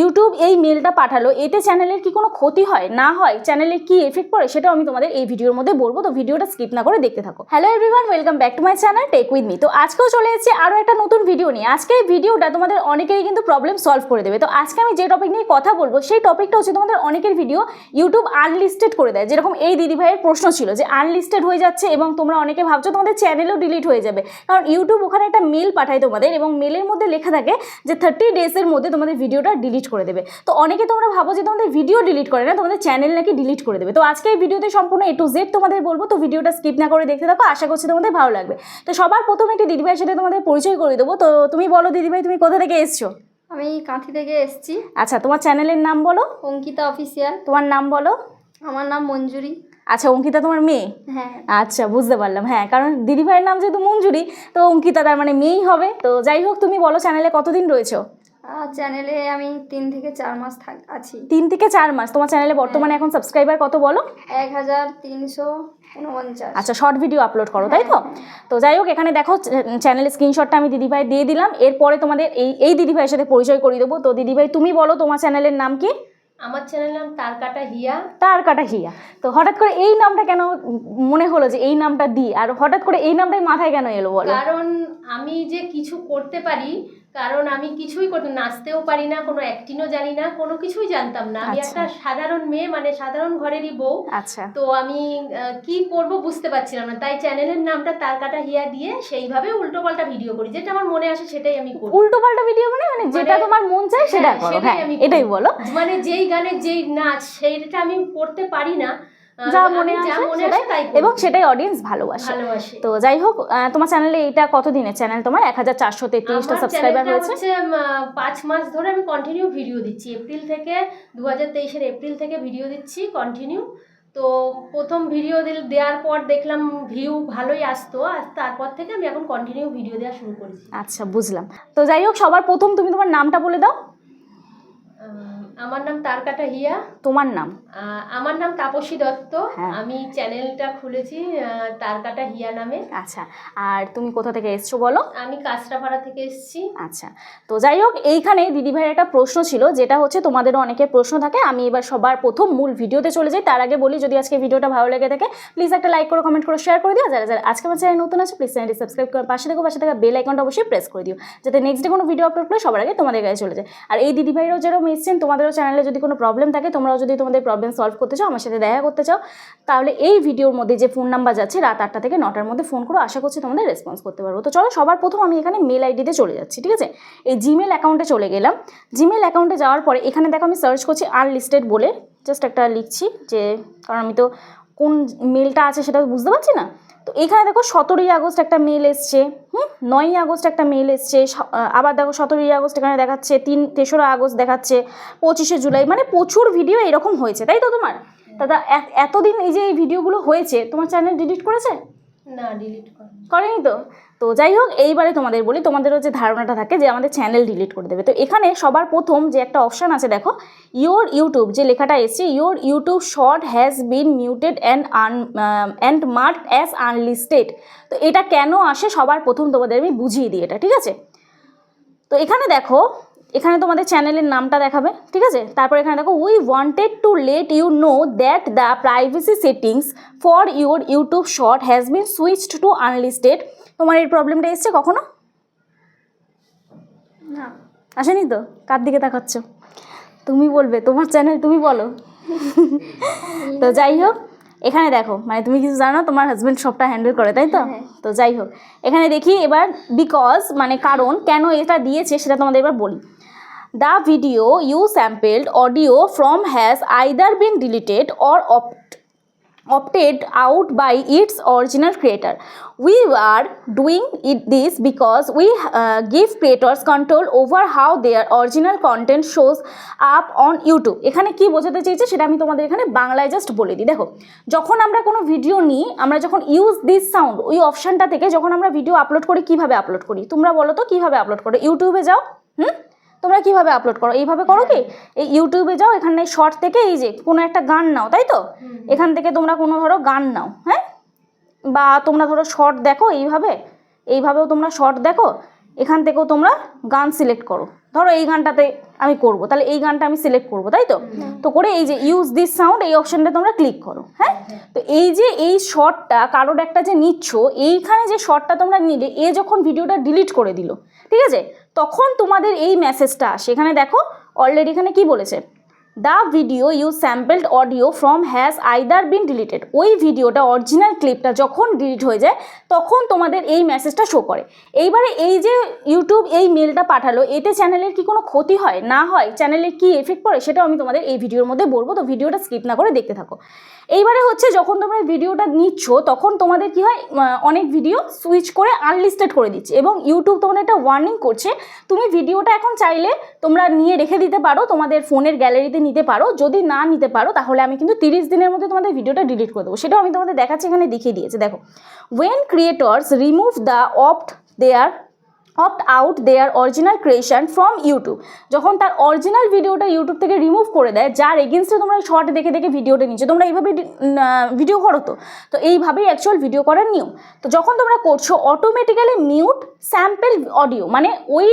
YouTube এই মেলটা পাঠালো, এতে চ্যানেলের কি কোনো ক্ষতি হয়, না হয় চ্যানেলে কি এফেক্ট পড়ে, সেটাও আমি তোমাদের এই ভিডিওর মধ্যে বলব, তো ভিডিওটা স্কিপ না করে দেখতে থাকো। Hello everyone welcome back to my channel tech with me তো আজকেও চলে এসেছে আরও একটা নতুন ভিডিও নিয়ে। আজকে এই ভিডিওটা তোমাদের অনেকেরই কিন্তু প্রবলেম সলভ করে দেবে। তো আজকে আমি যে টপিক নিয়ে কথা বলব, সেই টপিকটা হচ্ছে তোমাদের অনেকের ভিডিও ইউটিউব আনলিস্টেড করে দেয়। যেরকম এই দিদি ভাইয়ের প্রশ্ন ছিল যে আনলিস্টেড হয়ে যাচ্ছে এবং তোমরা অনেকে ভাবছ তোমাদের চ্যানেলও ডিলিট হয়ে যাবে। কারণ ইউটিউব ওখানে একটা মেল পাঠায় তোমাদের এবং মেলের মধ্যে লেখা থাকে যে থার্টি ডেজের মধ্যে তোমাদের ভিডিওটা ডিলিট করে দেবে। তো অনেকে তোমরা ভাবো যে তোমাদের ভিডিও ডিলিট করে না তোমাদের চ্যানেল নাকি ডিলিট করে দেবে। তো আজকে এই ভিডিওতে সম্পূর্ণ এ টু জেড তোমাদের বলব তো ভিডিওটা স্কিপ না করে দেখতে থাকো আশা করছি তোমাদের ভালো লাগবে। তো সবার প্রথমে একটি দিদিভাইয়ের সাথে তোমাদের পরিচয় করে দেবো। তো তুমি বলো দিদিভাই তুমি কোথা থেকে এসছো? আমি কাঁথি থেকে এসেছি। আচ্ছা তোমার চ্যানেলের নাম বলো? অঙ্কিতা অফিসিয়াল তোমার নাম বলো? আমার নাম মঞ্জুরি। আচ্ছা অঙ্কিতা তোমার মেয়ে? হ্যাঁ। আচ্ছা বুঝতে পারলাম হ্যাঁ কারণ দিদিভাইয়ের নাম যেহেতু মঞ্জুরি তো অঙ্কিতা তার মানে মেয়েই হবে। তো যাই হোক তুমি বলো চ্যানেলে কতদিন রয়েছো? চ্যানেলে আমি তিন থেকে চার মাস থাক আছি। তিন থেকে চার মাস? তোমার চ্যানেলে বর্তমানে এখন সাবস্ক্রাইবার কত বলো? এক হাজার তিনশো উনপঞ্চাশ। আচ্ছা শর্ট ভিডিও আপলোড করো তাই তো? তো যাই হোক এখানে দেখো চ্যানেলের স্ক্রিনশটটা আমি দিদিভাই দিয়ে দিলাম। এরপরে তোমাদের এই এই দিদিভাইয়ের সাথে পরিচয় করিয়ে দেবো। তো দিদিভাই তুমি বলো তোমার চ্যানেলের নাম কি? আমার চ্যানেল নাম তারকাটা হিয়া। তার কাটা হিয়া। তো হঠাৎ করে এই নামটা কেন মনে হলো যে এই নামটা দিই? আর হঠাৎ করে এই নামটাই মাথায় কেন এলো বলো? কারণ আমি যে কিছু করতে পারি কারণ আমি কিছুই করতে নাচতেও পারি না কোনো অ্যাক্টিংও জানি না কোনো কিছুই জানতাম না। আমি আচ্ছা। একটা সাধারণ মেয়ে মানে সাধারণ ঘরেরই বউ। আচ্ছা। তো আমি কি করব বুঝতে পারছিলাম না। তাই চ্যানেলের নামটা তারকাটা হিয়া দিয়ে সেইভাবে উল্টো পাল্টা ভিডিও করি। যেটা আমার মনে আসে সেটাই আমি করি। উল্টো পাল্টা ভিডিও মানে মানে যেটা মানে- তোমার মন চায় সেটা হ্যাঁ, করো সেটাই হ্যাঁ আমি এটাই বলো। মানে যেই গানে যেই নাচ সেইটা আমি করতে পারি না। যা মনে আসে মনে আসে। এবং সেটাই অডিয়েন্স ভালোবাসে। তো যাই হোক তোমার চ্যানেলে এটা কতদিনের চ্যানেল তোমার এক হাজার চারশো তেত্রিশটা সাবস্ক্রাইবার হয়েছে পাঁচ মাস ধরে আমি কন্টিনিউ ভিডিও দিচ্ছি। এপ্রিল থেকে দু হাজার তেইশের এপ্রিল থেকে ভিডিও দিচ্ছি কন্টিনিউ তো প্রথম ভিডিও দেওয়ার পর দেখলাম ভিউ ভালোই আসতো। আর তারপর থেকে আমি এখন কন্টিনিউ ভিডিও দেওয়া শুরু করেছি। আচ্ছা বুঝলাম। তো যাই হোক সবার প্রথম তুমি তোমার নামটা বলে দাও। তারকাটা হিয়া তোমার নাম? আমার নাম তাপসী দত্ত। হ্যাঁ। আমি চ্যানেলটা খুলেছি তারকাটা হিয়া নামে। আচ্ছা আর তুমি কোথা থেকে এসছো বলো? আমি কাঁচরাপাড়া থেকে এসেছি। আচ্ছা তো যাই হোক এইখানে দিদিভাইয়ের একটা প্রশ্ন ছিল যেটা হচ্ছে তোমাদেরও অনেকের প্রশ্ন থাকে আমি এবার সবার প্রথম মূল ভিডিওতে চলে যাই তার আগে বলি যদি আজকে ভিডিওটা ভালো লেগে থাকে প্লিজ একটা লাইক করো কমেন্ট করে শেয়ার করে দিও যারা যারা আজকে আমার চ্যানেল নতুন আছে প্লিজ চ্যানেলটি সাবস্ক্রাইব করে পাশে থেকে পাশে থাকা বেল আইকনটা অবশ্যই প্রেস করে দিও যাতে নেক্সট ডে কোনো ভিডিও আপলোড করলে সবার আগে তোমাদের কাছে চলে যায়। আর এই দিদিভাইরাও যেরকম এসছেন তোমাদেরও চ্যানেলে যদি কোনো প্রবলেম থাকে, তোমরাও যদি তোমাদের প্রবলেম সলভ করতে চাও, আমার সাথে দেখা করতে চাও, তাহলে এই ভিডিওর মধ্যে যে ফোন নাম্বার যাচ্ছে, রাত আটটা থেকে নটার মধ্যে ফোন করো, আশা করছি তোমাদের রেসপন্স করতে পারব। তো চলো, সবার প্রথম আমি এখানে মেল আইডিতে চলে যাচ্ছি, ঠিক আছে? এই জিমেল অ্যাকাউন্টে চলে গেলাম। জিমেল অ্যাকাউন্টে যাওয়ার পরে, এখানে দেখো আমি সার্চ করছি আনলিস্টেড বলে জাস্ট একটা লিখছি যে, কারণ আমি তো কোন মেলটা আছে সেটা বুঝতে পারছি না। তো এখানে দেখো সতেরোই আগস্ট একটা মেল এসছে হুম? নয়ই আগস্ট একটা মেল এসছে আবার দেখো সতেরোই আগস্ট এখানে দেখাচ্ছে তিন তেসরা আগস্ট দেখাচ্ছে পঁচিশে জুলাই মানে প্রচুর ভিডিও এরকম হয়েছে তাই তো তোমার? দাদা এত- এতদিন এই যে এই ভিডিওগুলো হয়েছে তোমার চ্যানেল ডিলিট করেছে? না ডিলিট করেনি তো? তো যাই হোক, এইবারে তোমাদের বলি, তোমাদেরও যে ধারণাটা থাকে যে আমাদের চ্যানেল ডিলিট করে দেবে। তো এখানে সবার প্রথম যে একটা অপশান আছে, দেখো ইওর ইউটিউব যে লেখাটা এসছে your YouTube short has been muted and un and mark as unlisted তো এটা কেন আসে? সবার প্রথম তোমাদের আমি বুঝিয়ে দিই এটা, ঠিক আছে? তো এখানে দেখো, এখানে তোমাদের চ্যানেলের নামটা দেখাবে, ঠিক আছে? তারপর এখানে দেখো we wanted to let you know that the privacy settings for your YouTube short has been switched to unlisted তোমার এই প্রবলেমটা এসছে কখনো? না। আসেনি তো? কার দিকে তাকাচ্ছ? তুমি বলবে তোমার চ্যানেল তুমি বলো। তো যাই হোক এখানে দেখো মানে তুমি কিছু জানো তোমার হাজব্যান্ড সবটা হ্যান্ডেল করে তাই তো? হ্যাঁ। তো যাই হোক এখানে দেখি এবার বিকজ মানে কারণ কেন এটা দিয়েছে সেটা তোমাদের এবার বলি। The video you sampled audio from has either been deleted or opted out by its original creator. We are doing it this because we uh, give creators control over how their original content shows up on YouTube. এখানে কি বোঝাতে চেয়েছে সেটা আমি তোমাদের এখানে বাংলায় just বলে দিই দেখো যখন আমরা কোনো ভিডিও নিই আমরা যখন ইউজ দিস সাউন্ড ওই অপশানটা থেকে যখন আমরা ভিডিও আপলোড করি কীভাবে আপলোড করি তোমরা বলো তো কীভাবে আপলোড করো ইউটিউবে যাও হুম তোমরা কীভাবে আপলোড করো? এইভাবে করো কি? এই ইউটিউবে যাও এখানে শর্ট থেকে এই যে কোনো একটা গান নাও তাই তো? এখান থেকে তোমরা কোনো ধরো গান নাও হ্যাঁ? বা তোমরা ধরো শর্ট দেখো এইভাবে এইভাবেও তোমরা শর্ট দেখো এখান থেকেও তোমরা গান সিলেক্ট করো। ধরো এই গানটাতে আমি করব তাহলে এই গানটা আমি সিলেক্ট করব তাই তো? তো করে এই যে ইউজ দিস সাউন্ড এই অপশনটা তোমরা ক্লিক করো হ্যাঁ? তো এই যে এই শর্টটা কারোর একটা যে নিচ্ছ এইখানে যে শর্টটা তোমরা নিলে এ যখন ভিডিওটা ডিলিট করে দিল ঠিক আছে? তখন তোমাদের এই মেসেজটা আসে। এখানে দেখো অলরেডি এখানে কি বলেছে? The video you sampled audio from has either been deleted ওই ভিডিওটা অরিজিনাল ক্লিপটা যখন ডিলিট হয়ে যায়, তখন তোমাদের এই মেসেজটা শো করে। এইবারে এই যে ইউটিউব এই মেলটা পাঠালো, এতে চ্যানেলের কি কোনো ক্ষতি হয়? না হয়? চ্যানেলের কি এফেক্ট পড়ে? সেটাও আমি তোমাদের এই ভিডিওর মধ্যে বলব, তো ভিডিওটা স্কিপ না করে দেখতে থাকো। এইবারে হচ্ছে যখন তোমরা ভিডিওটা নিচ্ছ, তখন তোমাদের কি হয় অনেক ভিডিও সুইচ করে আনলিস্টেড করে দিচ্ছে এবং ইউটিউব তোমাদের একটা ওয়ার্নিং করছে, তুমি ভিডিওটা এখন চাইলে তোমরা নিয়ে রেখে দিতে পারো তোমাদের ফোনের গ্যালারিতে নিতে পারো, যদি না নিতে পারো, তাহলে আমি কিন্তু তিরিশ দিনের মধ্যে তোমাদের ভিডিওটা ডিলিট করে দেবো। সেটাও আমি তোমাদের দেখাচ্ছি, এখানে দেখিয়ে দিয়েছে। দেখো when creators remove the opt their opt out their original creation from YouTube যখন তার অরিজিনাল ভিডিওটা ইউটিউব থেকে রিমুভ করে দেয়, যার এগেনস্টে তোমরা শর্ট দেখে দেখে ভিডিওটা নিচ্ছ, তোমরা এইভাবে ভিডিও করো তো। তো এইভাবেই অ্যাকচুয়াল ভিডিও করার নিয়ম। তো যখন তোমরা করছ অটোমেটিক্যালি মিউট স্যাম্পেল অডিও মানে ওই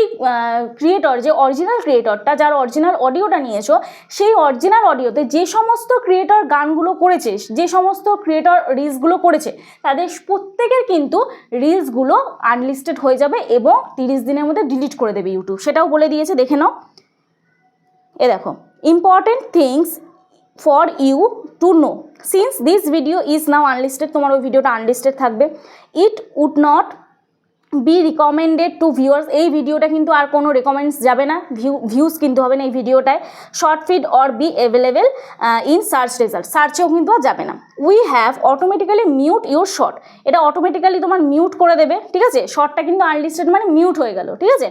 ক্রিয়েটর যে অরিজিনাল ক্রিয়েটরটা যার অরিজিনাল অডিওটা নিয়েছো, সেই অরিজিনাল অডিওতে যে সমস্ত ক্রিয়েটর গানগুলো করেছে, যে সমস্ত ক্রিয়েটর রিলসগুলো করেছে, তাদের প্রত্যেকের কিন্তু রিলসগুলো আনলিস্টেড হয়ে যাবে এবং তিরিশ দিনের মধ্যে ডিলিট করে দেবে ইউটিউব সেটাও বলে দিয়েছে, দেখে নাও। এ দেখো important things for you to know since this video is now unlisted তোমার ওই ভিডিওটা আনলিস্টেড থাকবে। It would not be recommended to viewers এই ভিডিওটা কিন্তু আর কোনো রেকমেন্ডস যাবে না। ভিউ ভিউজ কিন্তু হবে না এই ভিডিওটায় short feed or be available in search result সার্চেও কিন্তু আর যাবে না। We have automatically mute your short এটা অটোমেটিক্যালি তোমার মিউট করে দেবে, ঠিক আছে? শর্টটা কিন্তু আনলিস্টেড মানে মিউট হয়ে গেল, ঠিক আছে?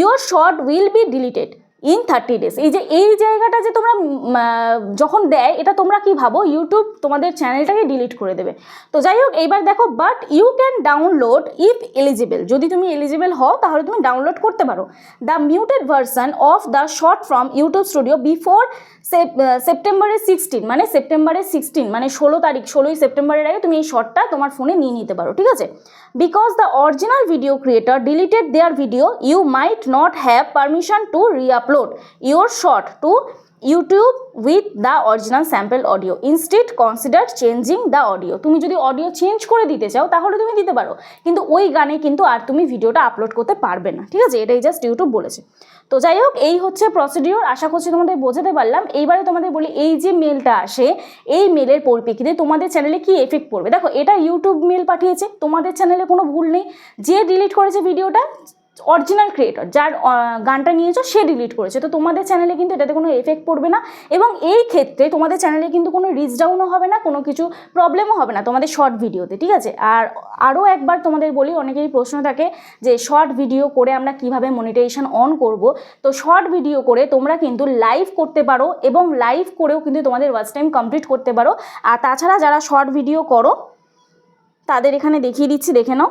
Your short will be deleted in thirty days এই যে, এই জায়গাটা যে তোমরা যখন দেয়, এটা তোমরা কি ভাবো? ইউটিউব তোমাদের চ্যানেলটাকে ডিলিট করে দেবে। তো যাই হোক, এইবার দেখো but you can download if eligible যদি তুমি এলিজিবল হও, তাহলে তুমি ডাউনলোড করতে পারো। The muted version of the short from YouTube studio before সেপ্টেম্বরের সিক্সটিন মানে সেপ্টেম্বরের সিক্সটিন মানে ষোলো তারিখ, ষোলোই সেপ্টেম্বরের আগে তুমি এই শর্টটা তোমার ফোনে নিয়ে নিতে পারো, ঠিক আছে? Because the original video creator deleted their video you might not have permission to reupload your short to YouTube with the original sample audio instead consider changing the audio তুমি যদি অডিও চেঞ্জ করে দিতে চাও, তাহলে তুমি দিতে পারো। কিন্তু ওই গানে কিন্তু আর তুমি ভিডিওটা আপলোড করতে পারবে না। ঠিক আছে? এটাই জাস্ট ইউটিউব বলেছে। তো যাই হোক, এই হচ্ছে প্রসিডিওর আশা করছি তোমাদের বোঝাতে পারলাম। এইবারে তোমাদের বলি, এই যে মেলটা আসে, এই মেলের পরিপ্রেক্ষিতে তোমাদের চ্যানেলে কি এফেক্ট পড়বে? দেখো, এটা ইউটিউব মেল পাঠিয়েছে, তোমাদের চ্যানেলে কোনো ভুল নেই। যে ডিলিট করেছে ভিডিওটা অরিজিনাল ক্রিয়েটর যার গানটা নিয়েছো, সে ডিলিট করেছে। তো তোমাদের চ্যানেলে কিন্তু এটাতে কোনো এফেক্ট পড়বে না এবং এই ক্ষেত্রে তোমাদের চ্যানেলে কিন্তু কোনো রিচ ডাউনও হবে না, কোনো কিছু প্রবলেমও হবে না তোমাদের শর্ট ভিডিওতে ঠিক আছে? আর আরও একবার তোমাদের বলি, অনেকেরই প্রশ্ন থাকে যে শর্ট ভিডিও করে আমরা কীভাবে মনিটাইজেশন অন করব? তো শর্ট ভিডিও করে তোমরা কিন্তু লাইভ করতে পারো এবং লাইভ করেও কিন্তু তোমাদের ওয়াচ টাইম কমপ্লিট করতে পারো। আর তাছাড়া যারা শর্ট ভিডিও করো, তাদের এখানে দেখিয়ে দিচ্ছি, দেখে নাও।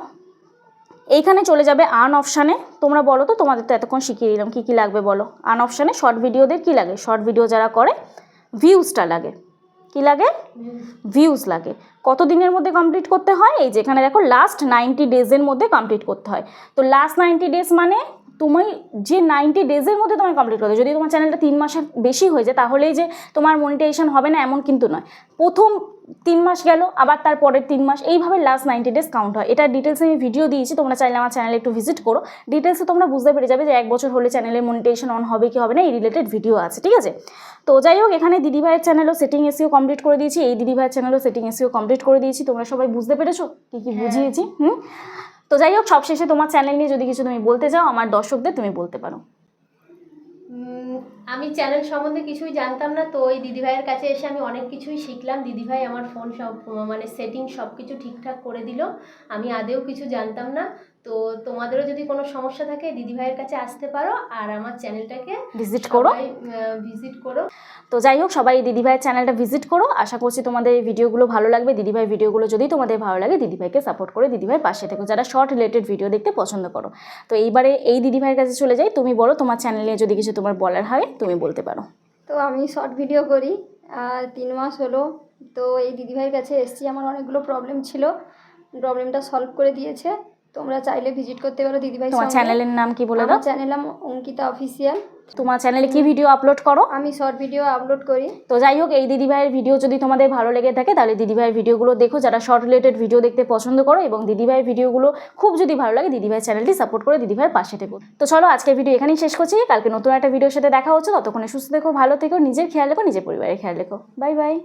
এইখানে চলে যাবে আন অপশানে। তোমরা বলো তো, তোমাদের তো এতক্ষণ শিখিয়ে দিলাম, কী কী লাগবে বলো? আন অপশানে শর্ট ভিডিওদের কী লাগে? শর্ট ভিডিও যারা করে, ভিউজটা লাগে। কী লাগে? ভিউজ লাগে। কত দিনের মধ্যে কমপ্লিট করতে হয়? এই যেখানে দেখো লাস্ট নাইনটি ডেজের মধ্যে কমপ্লিট করতে হয়। তো লাস্ট নাইনটি ডেজ মানে তুমি যে নাইনটি ডেজের মধ্যে তোমার কমপ্লিট করতে যদি তোমার চ্যানেলটা তিন মাসের বেশি হয়ে যায়, তাহলেই যে তোমার মনিটাইজেশন হবে না, এমন কিন্তু নয়। প্রথম তিন মাস গেল আবার তার পরের তিন মাস এইভাবে লাস্ট নাইনটি ডেজ কাউন্ট হয়। এটা ডিটেলসে আমি ভিডিও দিয়েছি তোমরা চাইলে আমার চ্যানেলে একটু ভিজিট করো। ডিটেলসে তোমরা বুঝতে পেরে যাবে যে এক বছর হলে চ্যানেলের মনিটাইজেশন অন হবে কি হবে না এই রিলেটেড ভিডিও আছে ঠিক আছে? তো যাই হোক এখানে দিদিভাইয়ের চ্যানেলও সেটিং এসিও কমপ্লিট করে দিয়েছি এই দিদিভাইয়ের চ্যানেলও সেটিং এসিও কমপ্লিট করে দিয়েছি তোমরা সবাই বুঝতে পেরেছ? কী কী বুঝিয়েছি? হুম? তো যাই হোক সবশেষে তোমার চ্যানেল নিয়ে যদি কিছু তুমি বলতে চাও আমার দর্শকদের তুমি বলতে পারো। আমি চ্যানেল সম্বন্ধে কিছুই জানতাম না, তো ওই দিদিভাইয়ের কাছে এসে আমি অনেক কিছুই শিখলাম। দিদিভাই আমার ফোন সব মানে সেটিং সব কিছু ঠিকঠাক করে দিল। আমি আদেও কিছু জানতাম না। তো তোমাদেরও যদি কোনো সমস্যা থাকে দিদিভাইয়ের কাছে আসতে পারো আর আমার চ্যানেলটাকে ভিজিট করো। ভিজিট করো। তো যাই হোক সবাই দিদিভাইয়ের চ্যানেলটা ভিজিট করো। আশা করছি তোমাদের এই ভিডিওগুলো ভালো লাগবে। দিদিভাই ভিডিওগুলো যদি তোমাদের ভালো লাগে দিদিভাইকে সাপোর্ট করে দিদিভাইয়ের পাশে থেকো। যারা শর্ট রিলেটেড ভিডিও দেখতে পছন্দ করো। তো এইবারে এই দিদিভাইয়ের কাছে চলে যাই। তুমি বলো তোমার চ্যানেলে যদি কিছু তোমার বলার হয় তুমি বলতে পারো। তো আমি শর্ট ভিডিও করি। আর তিন মাস হলো। তো এই দিদিভাইয়ের কাছে এসছি। আমার অনেকগুলো প্রবলেম ছিল। প্রবলেমটা সলভ করে দিয়েছে। তোমরা চাইলে ভিজিট করতে পারো দিদিভাই তোমার চ্যানেলের নাম কি বলে দাও? চ্যানেল নাম অঙ্কিতা অফিসিয়াল তোমার চ্যানেলে কি ভিডিও আপলোড করো? আমি শর্ট ভিডিও আপলোড করি। তো যাই হোক এই দিদিভাইয়ের ভিডিও যদি তোমাদের ভালো লেগে থাকে তাহলে দিদিভাইয়ের ভিডিওগুলো দেখো। যারা শর্ট রিলেটেড ভিডিও দেখতে পছন্দ করো এবং দিদিভাইয়ের ভিডিওগুলো খুব যদি ভালো লাগে দিদিভাইয়ের চ্যানেলটি সাপোর্ট করে দিদিভাইয়ের পাশে থেকো। তো চলো আজকের ভিডিও এখানেই শেষ করছি। কালকে নতুন একটা ভিডিওর সাথে দেখা হচ্ছে। ততক্ষণে সুস্থ থেকো ভালো থেকো নিজের খেয়াল রেখো নিজের পরিবারের খেয়াল রেখো। Bye bye